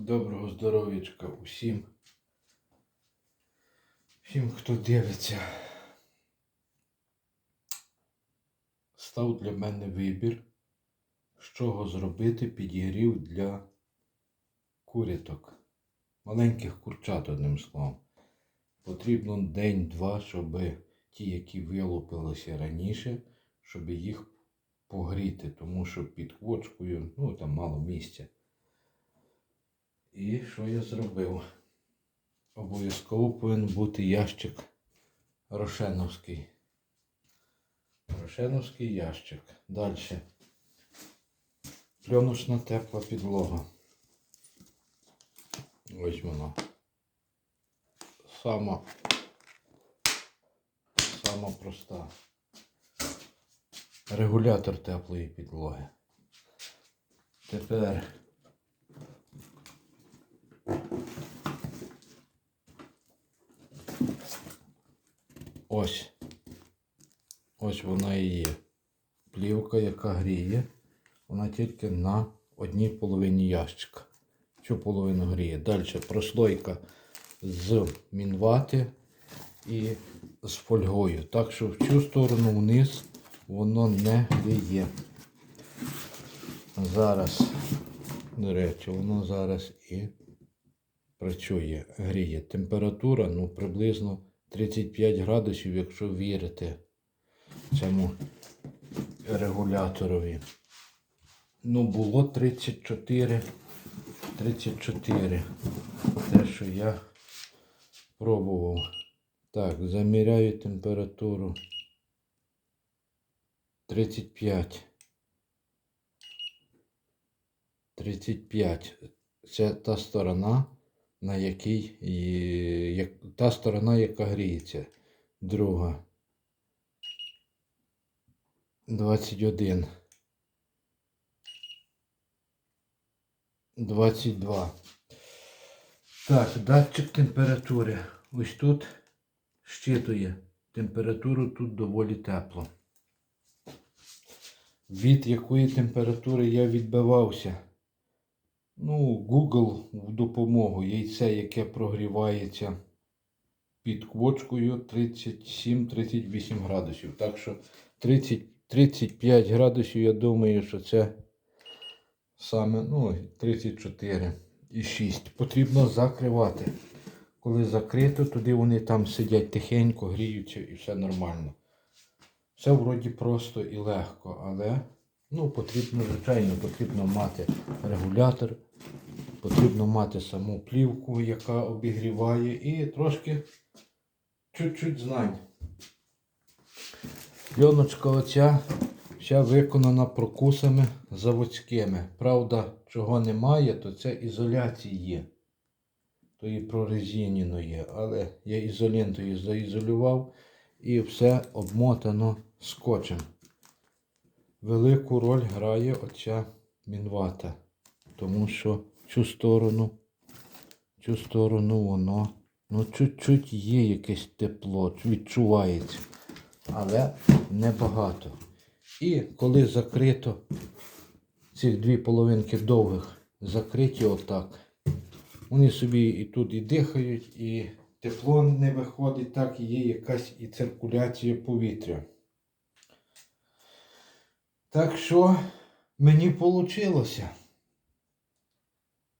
Доброго здоров'ячка усім. Всім, хто дивиться. Став для мене вибір, з чого зробити підігрів для куряток. Маленьких курчат, одним словом. Потрібно день-два, щоб ті, які вилупилися раніше, щоб їх погріти, тому що під квочкою, ну там мало місця. І що я зробив? Обов'язково повинен бути ящик Рошеновський. Рошеновський ящик. Далі. Пленочна тепла підлога. Ось вона. Сама, сама проста. Регулятор теплої підлоги. Тепер ось. Ось вона і є. Плівка, яка гріє. Вона тільки на одній половині ящика. Цю половину гріє. Далі прослойка з мінвати і з фольгою. Так що в цю сторону вниз воно не гріє. Зараз, до речі, воно зараз і працює, гріє. Температура ну, приблизно 35 градусів, якщо вірити цьому регуляторові. Ну, було 34. 34. Те, що я пробував. Так, заміряю температуру. 35. 35. Це та сторона, на якій як, та сторона, яка гріється. Друга. 21. 22. Так, датчик температури. Ось тут щитує температуру тут доволі тепло. Від якої температури я відбивався. Ну, Google в допомогу. Яйце, яке прогрівається під квочкою 37-38 градусів. Так що 30, 35 градусів, я думаю, що це саме ну, 34 і 6. Потрібно закривати. Коли закрито, туди вони там сидять тихенько, гріються і все нормально. Все вроді просто і легко, але ну, потрібно, звичайно, потрібно мати регулятор, потрібно мати саму плівку, яка обігріває, і трошки чуть-чуть знань. Пленочка оця вся виконана прокусами заводськими. Правда, чого немає, то це ізоляції. Тої прорезиненої, але я ізолентою заізолював і все обмотано скотчем. Велику роль грає оця мінвата, тому що цю сторону, цю сторону воно, ну чуть-чуть є якесь тепло, відчувається, але небагато. І коли закрито ці дві половинки довгих, закриті отак, вони собі і тут і дихають, і тепло не виходить, так є якась і циркуляція повітря. Так що мені вийшло.